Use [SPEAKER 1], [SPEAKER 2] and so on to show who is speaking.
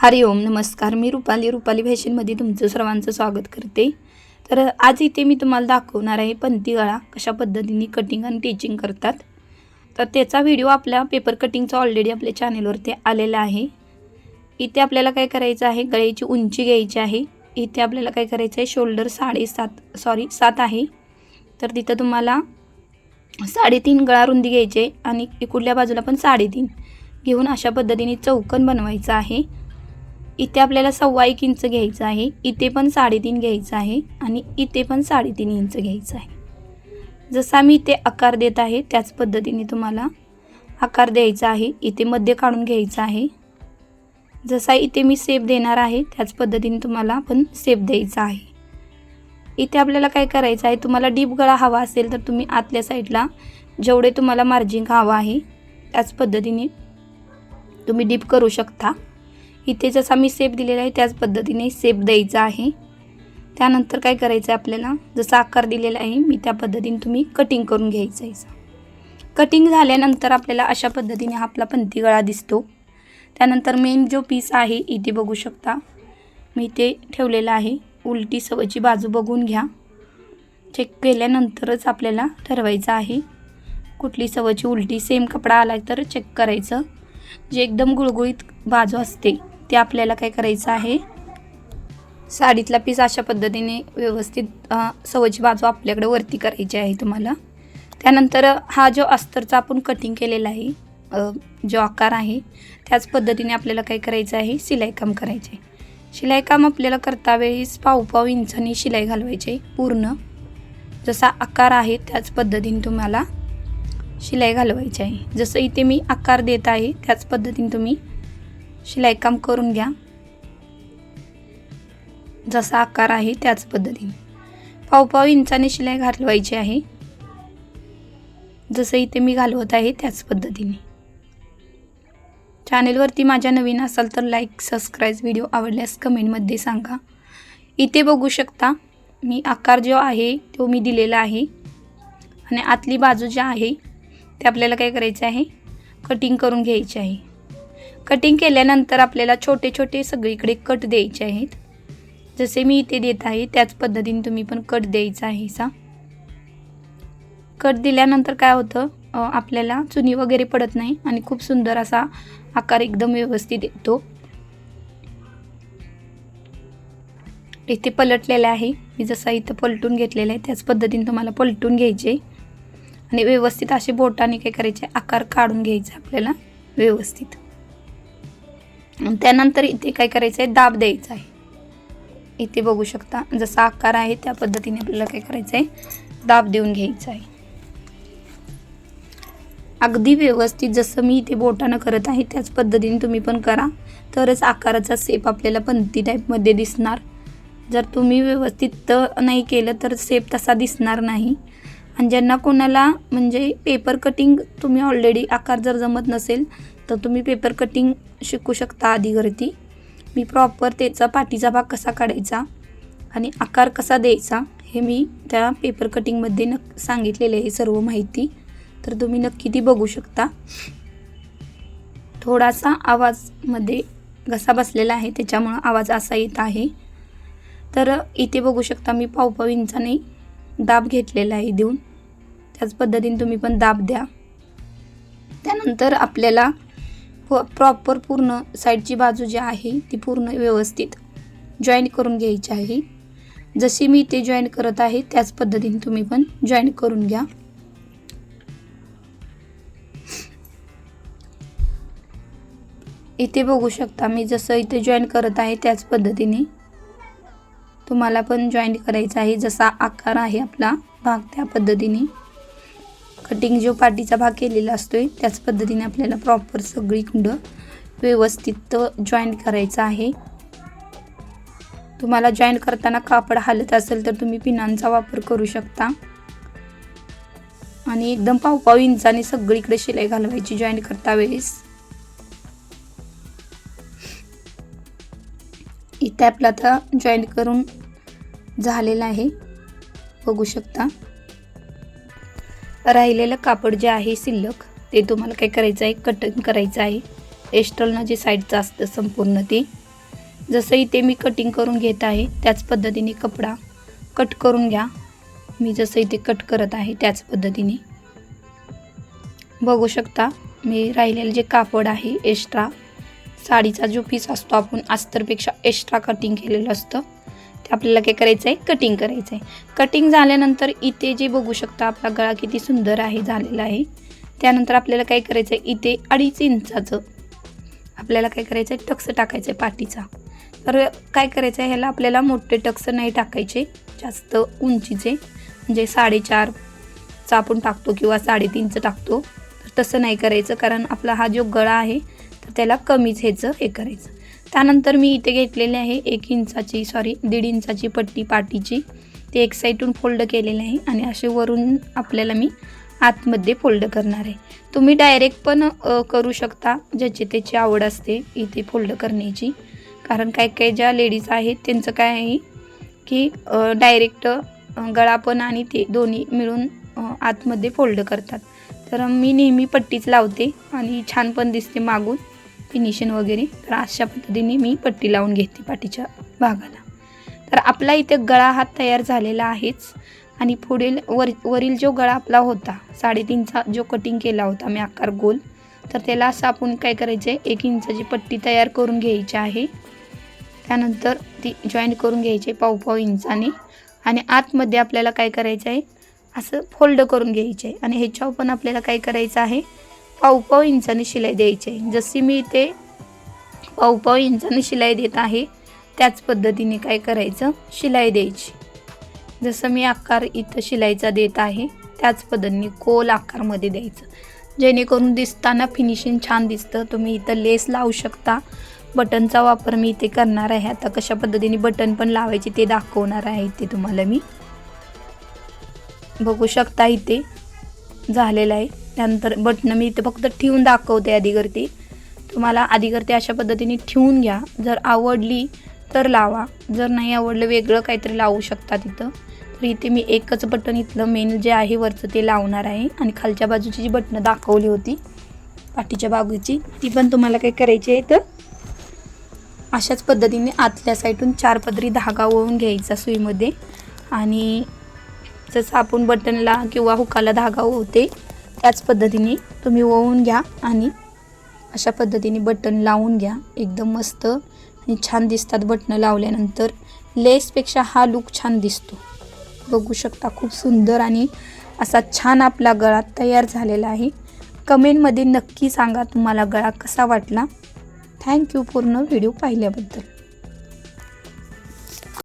[SPEAKER 1] हरिओम नमस्कार. मी रुपाली रुपाली फॅशनमध्ये तुमचं सर्वांचं स्वागत करते. तर आज इथे मी तुम्हाला दाखवणार आहे पंती गळा कशा पद्धतीने कटिंग आणि टिचिंग करतात. तर त्याचा व्हिडिओ आपल्या पेपर कटिंगचा ऑलरेडी आपल्या चॅनेलवरती आलेला आहे. इथे आपल्याला काय करायचं आहे? गळ्याची उंची घ्यायची आहे. इथे आपल्याला काय करायचं आहे? शोल्डर साडेसात सॉरी सात आहे. तर तिथं तुम्हाला साडेतीन गळा रुंदी घ्यायची आहे आणि इकुडल्या बाजूला पण साडेतीन. घेऊन अशा पद्धतीने चौकन बनवायचं आहे. इथे आपल्याला सव्वा एक इंच घ्यायचं आहे इथे पण साडेतीन घ्यायचं आहे आणि इथे पण साडेतीन इंच घ्यायचं आहे. जसा मी इथे आकार देत आहे त्याच पद्धतीने तुम्हाला आकार द्यायचा आहे इथे मध्य काढून घ्यायचा आहे. जसा इथे मी सेप देणार आहे त्याच पद्धतीने तुम्हाला पण सेप द्यायचा आहे. इथे आपल्याला काय करायचं आहे तुम्हाला डीप गळा हवा असेल तर तुम्ही आतल्या साईडला जेवढे तुम्हाला मार्जिंग हवा आहे त्याच पद्धतीने तुम्ही डीप करू शकता. इथे जसा मी सेप दिलेला आहे त्याच पद्धतीने सेप द्यायचा आहे. त्यानंतर काय करायचं आहे आपल्याला? जसा आकार दिलेला आहे मी त्या पद्धतीने तुम्ही कटिंग करून घ्यायचं. आहे कटिंग झाल्यानंतर आपल्याला अशा पद्धतीने हा आपला पंथी गळा दिसतो. त्यानंतर मेन जो पीस आहे इथे बघू शकता. मी इथे ठेवलेला आहे. उलटी सवयची बाजू बघून घ्या. चेक केल्यानंतरच आपल्याला ठरवायचं आहे. कुठली सवयची उलटी सेम कपडा आला तर चेक करायचं. जे एकदम गुळगुळीत बाजू असते ते आपल्याला काय करायचं आहे? साडीतला पीस अशा पद्धतीने व्यवस्थित सवची सवयची बाजू आपल्याकडे वरती करायची आहे तुम्हाला. त्यानंतर हा जो अस्तरचा आपण कटिंग केलेला आहे जो आकार आहे त्याच पद्धतीने आपल्याला काय करायचं आहे? शिलाईकाम करायचे. शिलाईकाम आपल्याला करता वेळीस पावपाव पाव इंचानी शिलाई घालवायची पूर्ण. जसा आकार आहे त्याच पद्धतीने तुम्हाला शिलाई घालवायची आहे. जसं इथे मी आकार देत आहे त्याच पद्धतीने तुम्ही शिलाईकाम करून घ्या. जसा आकार आहे त्याच पद्धतीने. पावपाव इंचाने शिलाई घालवायची आहे. जसं इथे मी घालवत आहे त्याच पद्धतीने. चॅनेलवरती माझ्या नवीन असाल तर लाईक सबस्क्राईब व्हिडिओ आवडल्यास कमेंटमध्ये सांगा. इथे बघू शकता मी आकार जो आहे तो मी दिलेला आहे. आणि आतली बाजू जी आहे ते आपल्याला काय करायचं आहे? कटिंग करून घ्यायची आहे. कटिंग केल्यानंतर आपल्याला छोटे छोटे सगळीकडे कट द्यायचे आहेत. जसे मी इथे देत आहे त्याच पद्धतीने तुम्ही पण कट द्यायचा आहे सा कट दिल्यानंतर काय होतं आपल्याला चुनी वगैरे पडत नाही आणि खूप सुंदर असा आकार एकदम व्यवस्थित येतो. इथे पलटलेला आहे. मी जसा इथं पलटून घेतलेला आहे त्याच पद्धतीने तुम्हाला पलटून घ्यायचे. आणि व्यवस्थित असे बोटाने काय करायचे आकार काढून घ्यायचे आपल्याला व्यवस्थित. त्यानंतर इथे काय करायचं आहे दाब द्यायचा आहे. इथे बघू शकता जसा आकार आहे त्या पद्धतीने आपल्याला काय करायचं आहे दाब देऊन घ्यायचा आहे. अगदी व्यवस्थित जसं मी इथे बोटानं करत आहे त्याच पद्धतीने तुम्ही पण करा. तरच आकाराचा सेप आपल्याला पंती टाईपमध्ये दिसणार. जर तुम्ही व्यवस्थित नाही केलं तर सेप तसा दिसणार नाही. आणि ज्यांना कोणाला म्हणजे पेपर कटिंग तुम्ही ऑलरेडी आकार जर जमत नसेल तर तुम्ही पेपर कटिंग शिकू शकता आधीवरती. मी प्रॉपर त्याचा पाठीचा भाग कसा काढायचा आणि आकार कसा द्यायचा हे मी त्या पेपर कटिंगमध्ये नक् सांगितलेले आहे सर्व माहिती. तर तुम्ही नक्की ती बघू शकता. थोडासा आवाजमध्ये घसा बसलेला आहे त्याच्यामुळं आवाज असा येत आहे. तर इथे बघू शकता मी पावपाव इंचाने दाब घेतलेला आहे देऊन. त्याच पद्धतीने तुम्ही पण दाब द्या. त्यानंतर आपल्याला प्रॉपर पूर्ण साईडची बाजू जी आहे ती पूर्ण व्यवस्थित जॉईन करून घ्यायची आहे. जशी मी ते जॉईन करत आहे त्याच पद्धतीने तुम्ही पण जॉईन करून घ्या. इथे बघू शकता मी जसं इथे जॉईन करत आहे त्याच पद्धतीने तुम्हाला पण जॉईन करायचं आहे. जसा आकार आहे आपला भाग त्या पद्धतीने. कटिंग जो पाठीचा भाग केलेला असतो आहे त्याच पद्धतीने आपल्याला प्रॉपर सगळी कुंड व्यवस्थित जॉईन करायचं आहे. तुम्हाला जॉईन करताना कापड हालत असेल तर तुम्ही पिनांचा वापर करू शकता. आणि एकदम पावपाव इंचाने सगळीकडे शिलाई घालवायची जॉईन करता वेळेस. इथे आपला आता जॉईन करून झालेलं आहे. बघू शकता. राहिलेलं कापड जे आहे शिल्लक ते तुम्हाला काय करायचं आहे? कटिंग करायचं आहे. एस्ट्रलनं जे साईडचं असतं संपूर्ण ते. जसं इथे मी कटिंग करून घेत आहे त्याच पद्धतीने कपडा कट करून घ्या. मी जसं इथे कट करत आहे त्याच पद्धतीने. बघू शकता मी राहिलेलं जे कापड आहे एक्स्ट्रा साडीचा जो पीस असतो आपण अस्तरपेक्षा एक्स्ट्रा कटिंग केलेलं असतं. आपल्याला काय करायचं आहे कटिंग करायचं आहे कटिंग झाल्यानंतर इथे जे बघू शकता आपला गळा किती सुंदर आहे झालेला आहे. त्यानंतर आपल्याला काय करायचं आहे इथे अडीच इंचाचं आपल्याला काय करायचं आहे टक्स टाकायचं आहे पाठीचा. तर काय करायचं आहे ह्याला आपल्याला मोठे टक्स नाही टाकायचे जास्त उंचीचे. म्हणजे साडेचारचा आपण टाकतो किंवा साडेतीनचं टाकतो. तर तसं नाही करायचं कारण आपला हा जो गळा आहे तर त्याला कमीच ह्याचं हे करायचं. त्यानंतर मी इथे घेतलेले आहे एक इंचाची सॉरी दीड इंचाची पट्टी पाटीची. ते एक साईडून फोल्ड केलेले आहे आणि असे वरून आपल्याला मी आतमध्ये फोल्ड करणार आहे. तुम्ही डायरेक्ट पण करू शकता ज्याची त्याची आवड असते इथे फोल्ड करण्याची. कारण काय काय ज्या लेडीज आहेत त्यांचं काय आहे की डायरेक्ट गळा पण आणि ते दोन्ही मिळून आतमध्ये फोल्ड करतात. तर मी नेहमी पट्टीच लावते आणि छान पण दिसते मागून. फिनिशिंग वगैरे तर अशा पद्धतीने मी पट्टी लावून घेते पाठीच्या भागाला. तर आपला इथे गळा हात तयार झालेला आहेच. आणि पुढील वर वरील जो गळा आपला होता साडेतीनचा जो कटिंग केला होता मी आकार गोल तर त्याला असं आपण काय करायचं आहे एक इंचाची पट्टी तयार करून घ्यायची आहे. त्यानंतर ती जॉईंट करून घ्यायची पाव पाव इंचाने. आणि आतमध्ये आपल्याला काय करायचं आहे असं फोल्ड करून घ्यायचं आहे आणि ह्याच्यावर पण आपल्याला काय करायचं आहे पावपाव पाव इंचाने शिलाई द्यायची आहे. जशी मी इथे पावपाव पाव इंचाने शिलाई देत आहे त्याच पद्धतीने काय करायचं? शिलाई द्यायची. जसं मी आकार इथं शिलाईचा देत आहे त्याच पद्धतीने कोल आकारमध्ये द्यायचं. जेणेकरून दिसताना फिनिशिंग छान दिसतं. तुम्ही इथं लेस लावू शकता. बटनचा वापर मी इथे करणार आहे. आता कशा पद्धतीने बटन पण लावायचे ते दाखवणार आहे इथे तुम्हाला मी. बघू शकता इथे झालेलं आहे. त्यानंतर बटणं मी इथे फक्त ठेवून दाखवते आधीकरती तुम्हाला आधीकरती अशा पद्धतीने ठेवून घ्या. जर आवडली तर लावा. जर नाही आवडलं वेगळं काहीतरी लावू शकता तिथं. तर इथे मी एकच बटन इथलं मेन जे आहे वरचं ते लावणार आहे. आणि खालच्या बाजूची जी बटणं दाखवली होती पाठीच्या बाजूची ती पण तुम्हाला काय करायची आहे तर अशाच पद्धतीने आतल्या साईडून चार पदरी धागा ओवून घ्यायचा सुईमध्ये. आणि जसं आपण बटनला किंवा हुकाला धागा ओवते त्याच पद्धतीने तुम्ही ओवून घ्या आणि अशा पद्धतीने बटन लावून घ्या. एकदम मस्त आणि छान दिसतात बटणं लावल्यानंतर. लेसपेक्षा हा लुक छान दिसतो. बघू शकता खूप सुंदर आणि असा छान आपला गळा तयार झालेला आहे. कमेंटमध्ये नक्की सांगा तुम्हाला गळा कसा वाटला. थँक्यू पूर्ण व्हिडिओ पाहिल्याबद्दल.